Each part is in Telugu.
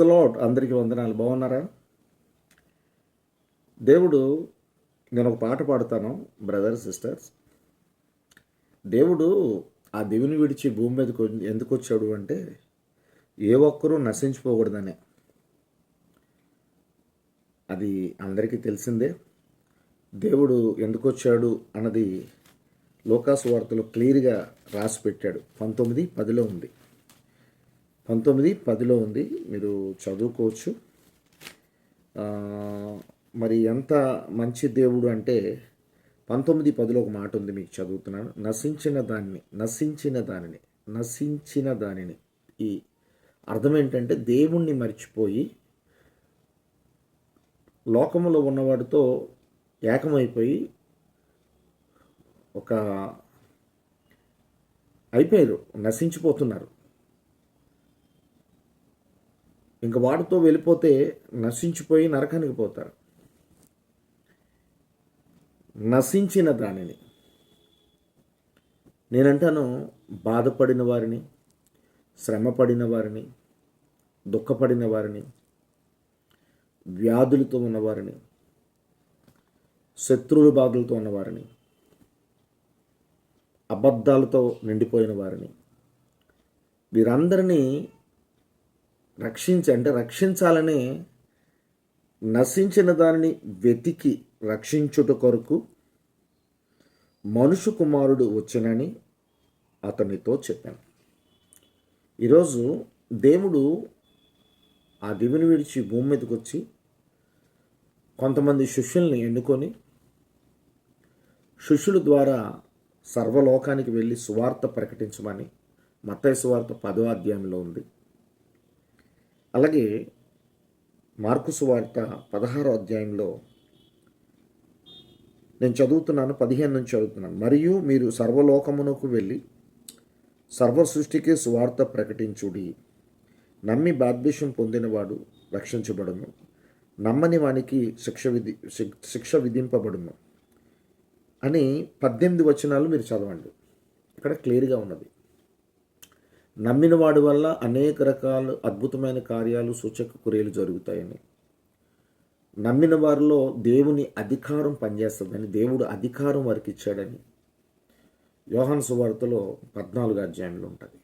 లాడ్ అందరికీ వందనాలు. బాగున్నారా? దేవుడు నేను ఒక పాట పాడుతాను బ్రదర్ సిస్టర్స్ దేవుడు ఆ దేవుని విడిచి భూమి మీదకి ఎందుకు వచ్చాడు అంటే ఏ ఒక్కరూ నశించిపోకూడదనే. అది అందరికీ తెలిసిందే. దేవుడు ఎందుకు వచ్చాడు అన్నది లోకాసు వార్తలో క్లియర్గా రాసి పెట్టాడు. పంతొమ్మిది పదిలో ఉంది. పంతొమ్మిది పదిలో ఉంది. మీరు చదువుకోవచ్చు. మరి ఎంత మంచి దేవుడు అంటే పంతొమ్మిది పదిలో ఒక మాట ఉంది మీకు చదువుతున్నాను. నశించిన దానిని నశించిన దానిని నశించిన దానిని. ఈ అర్థం ఏంటంటే దేవుణ్ణి మర్చిపోయి లోకములో ఉన్నవాడితో ఏకమైపోయి ఒక అయిపోయారు నశించిపోతున్నారు. ఇంక వాటితో వెళ్ళిపోతే నశించిపోయి నరకానికి పోతారు. నశించిన దానిని. నేనంటాను బాధపడిన వారిని శ్రమపడిన వారిని దుఃఖపడిన వారిని వ్యాధులతో ఉన్నవారిని శత్రువుల బాధలతో ఉన్నవారిని అబద్ధాలతో నిండిపోయిన వారిని వీరందరినీ రక్షించి అంటే రక్షించాలని నశించిన దానిని వెతికి రక్షించుట కొరకు మనుషు కుమారుడు వచ్చినని అతనితో చెప్పాను. ఈరోజు దేవుడు ఆ దివిని విడిచి భూమి మీదకి వచ్చి కొంతమంది శిష్యుల్ని ఎన్నుకొని శిష్యుల ద్వారా సర్వలోకానికి వెళ్ళి సువార్త ప్రకటించమని మత్తయ సువార్త పదో అధ్యాయంలో ఉంది. అలాగే మార్కు వార్త పదహారో అధ్యాయంలో నేను చదువుతున్నాను పదిహేను నుంచి చదువుతున్నాను. మరియు మీరు సర్వలోకమునకు వెళ్ళి సర్వ సృష్టికి సువార్త ప్రకటించుడి. నమ్మి బాధ్యషం పొందినవాడు రక్షించబడును. నమ్మని వానికి శిక్ష విధి శిక్ష విధింపబడును. అని పద్దెనిమిది వచనాలు మీరు చదవండి. ఇక్కడ క్లియర్గా ఉన్నది. నమ్మిన వాడి వల్ల అనేక రకాల అద్భుతమైన కార్యాలు సూచక క్రియలు జరుగుతాయని. నమ్మిన వారిలో దేవుని అధికారం పనిచేస్తుందని దేవుడు అధికారం వారికి ఇచ్చాడని యోహాన్ సువార్తలో పద్నాలుగు అధ్యాయంలో ఉంటుంది.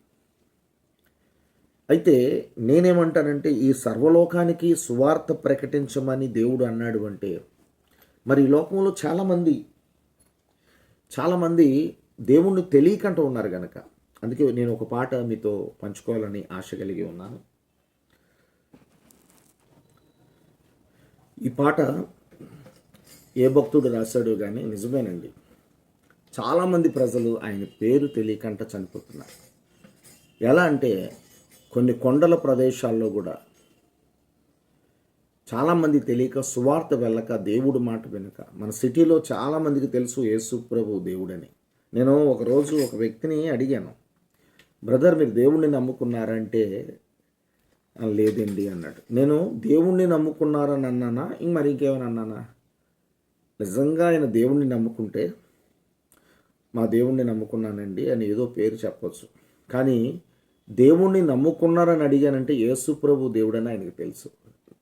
అయితే నేనేమంటానంటే ఈ సర్వలోకానికి సువార్త ప్రకటించమని దేవుడు అన్నాడు అంటే మరి ఈ లోకంలో చాలామంది చాలామంది దేవుణ్ణి తెలియకంటూ ఉన్నారు కనుక అందుకే నేను ఒక పాట మీతో పంచుకోవాలని ఆశ కలిగి ఉన్నాను. ఈ పాట ఏ భక్తుడు రాశాడో కానీ నిజమేనండి. చాలామంది ప్రజలు ఆయన పేరు తెలియకంట చనిపోతున్నారు. ఎలా అంటే కొన్ని కొండల ప్రదేశాల్లో కూడా చాలామంది తెలియక సువార్త వెళ్ళక దేవుడు మాట వెనుక. మన సిటీలో చాలామందికి తెలుసు యేసు ప్రభు దేవుడని. నేను ఒకరోజు ఒక వ్యక్తిని అడిగాను. బ్రదర్ మీరు దేవుణ్ణి నమ్ముకున్నారంటే లేదండి అన్నాడు. నేను దేవుణ్ణి నమ్ముకున్నారని అన్నానా? ఇంక మరి ఇంకేమైనా అన్నానా? నిజంగా ఆయన దేవుణ్ణి నమ్ముకుంటే మా దేవుణ్ణి నమ్ముకున్నానండి అని ఏదో పేరు చెప్పొచ్చు. కానీ దేవుణ్ణి నమ్ముకున్నారని అడిగానంటే యేసుప్రభు దేవుడని ఆయనకు తెలుసు.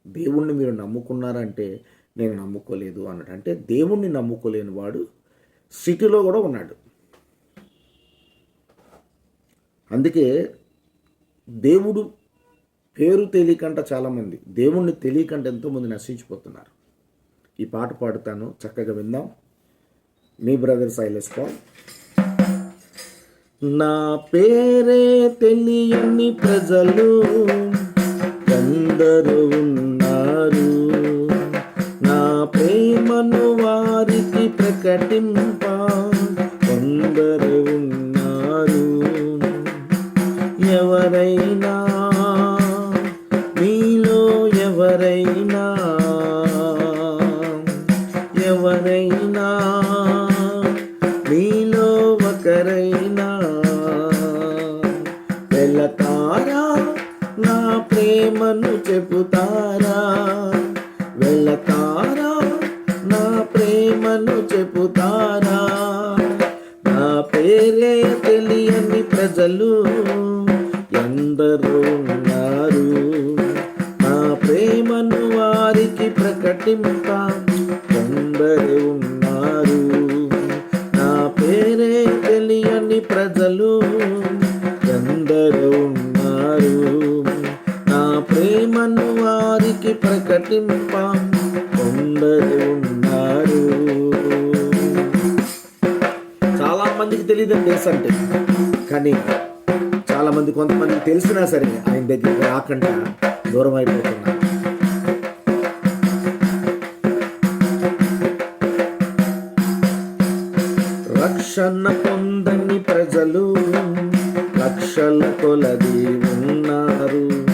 దేవుణ్ణి మీరు నమ్ముకున్నారంటే నేను నమ్ముకోలేదు అన్నాడు. అంటే దేవుణ్ణి నమ్ముకోలేని వాడు సిటీలో కూడా ఉన్నాడు. అందుకే దేవుడు పేరు తెలియకంట చాలామంది. దేవుణ్ణి తెలియకంట ఎంతోమంది నశించిపోతున్నారు. ఈ పాట పాడుతాను చక్కగా విందాం. మీ బ్రదర్ సైలెస్ పాల్. నా పేరే తెలియని ప్రజలు ఎందరూ ఉన్నారు. నా ప్రేమను వారికి ప్రకటింపు వెళ్ళతారా నా ప్రేమను చెబుతారా వెళ్ళతారా నా ప్రేమను చెబుతారా నా పేరే తెలియని ప్రజలు ఎందరూ ఉన్నారు. నా ప్రేమను వారికి ప్రకటింపా ప్రకటింప కొందరు ఉన్నారు. చాలా మందికి తెలియదండి ఎస్ అంటే. కానీ చాలా మంది కొంతమందికి తెలిసినా సరే ఆయన దగ్గరికి రాకుండా దూరం అయిపోతున్నారు రక్షణ పొందని ప్రజలు లక్షల కొలది ఉన్నారు.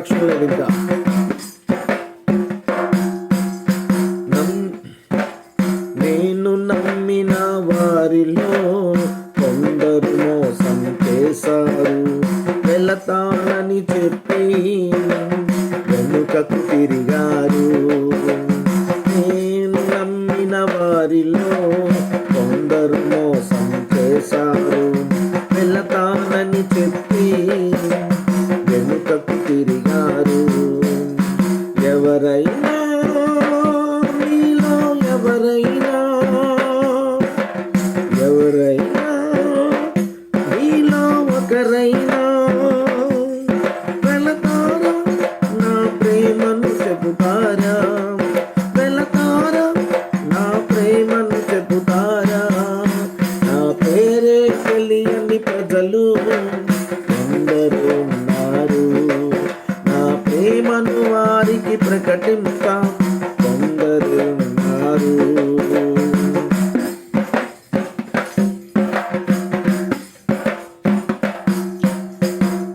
బిడ్డలకు లేదు ఇంకా. నేను నమ్మిన వారిలో కొందరు మోసం చేశారు. వెళతానని చెప్పి వెనుకకు తిరిగారు. నేను నమ్మిన వారిలో ఎవరైనా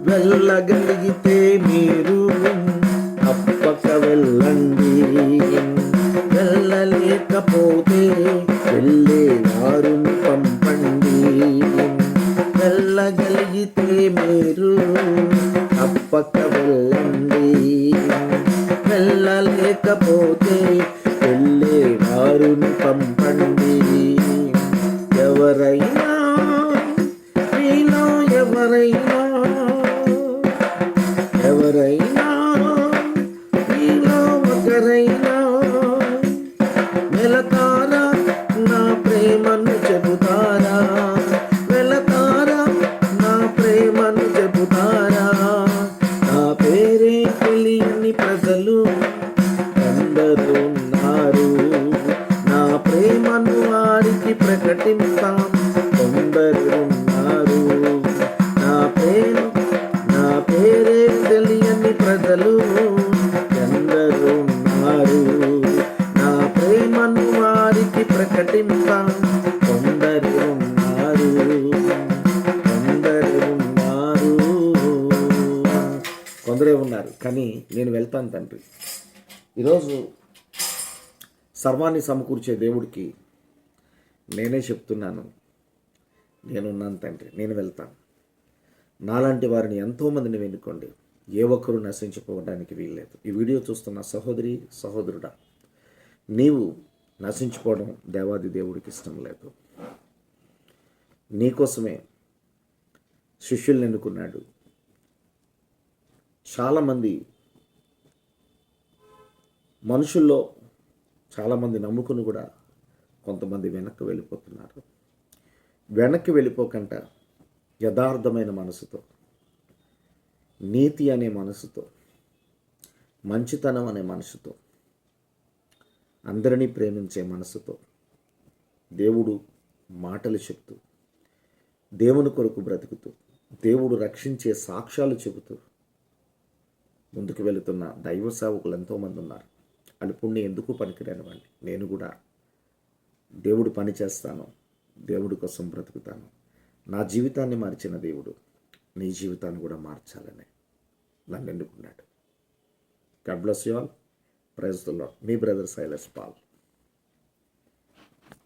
వెళ్ళగలిగితే మీరు తప్పక వెళ్ళండి. వెళ్ళలేకపోతే వెళ్ళే వారిని పంపండి. వెళ్ళగలిగితే మీరు తప్పక వెళ్ళండి. వెళ్ళలేకపోతే వెళ్ళే వారిని పంపండి. ఎవరైనా మీలో ఎవరైనా ప్రేమను తండ్రి. ఈరోజు సర్వాన్ని సమకూర్చే దేవుడికి నేనే చెప్తున్నాను. నేనున్నాను తండ్రి నేను వెళ్తాను. నాలాంటి వారిని ఎంతోమందిని వెనుకోండి ఏ ఒక్కరూ నశించిపోవడానికి వీల్లేదు. ఈ వీడియో చూస్తున్న సహోదరి సహోదరుడా నీవు నశించిపోవడం దేవాది దేవుడికి ఇష్టం లేదు. నీకోసమే శిష్యుల్ని ఎన్నుకున్నాడు. చాలామంది మనుషుల్లో చాలామంది నమ్ముకుని కూడా కొంతమంది వెనక్కి వెళ్ళిపోతున్నారు. వెనక్కి వెళ్ళిపోకుండా యథార్థమైన మనసుతో నీతి అనే మనసుతో మంచితనం అనే మనసుతో అందరినీ ప్రేమించే మనసుతో దేవుడు మాటలు చెప్తూ దేవుని కొరకు బ్రతుకుతూ దేవుడు రక్షించే సాక్ష్యాలు చెబుతూ ముందుకు వెళుతున్న దైవ సేవకులు ఎంతోమంది ఉన్నారు. వాళ్ళు ఎందుకు పనికిరాని వాళ్ళు నేను కూడా దేవుడు పని చేస్తాను దేవుడి కోసం బ్రతుకుతాను. నా జీవితాన్ని మార్చిన దేవుడు నీ జీవితాన్ని కూడా మార్చాలని నన్ను ఎన్నుకున్నాడు. God bless you all praise the me brother Silas Paul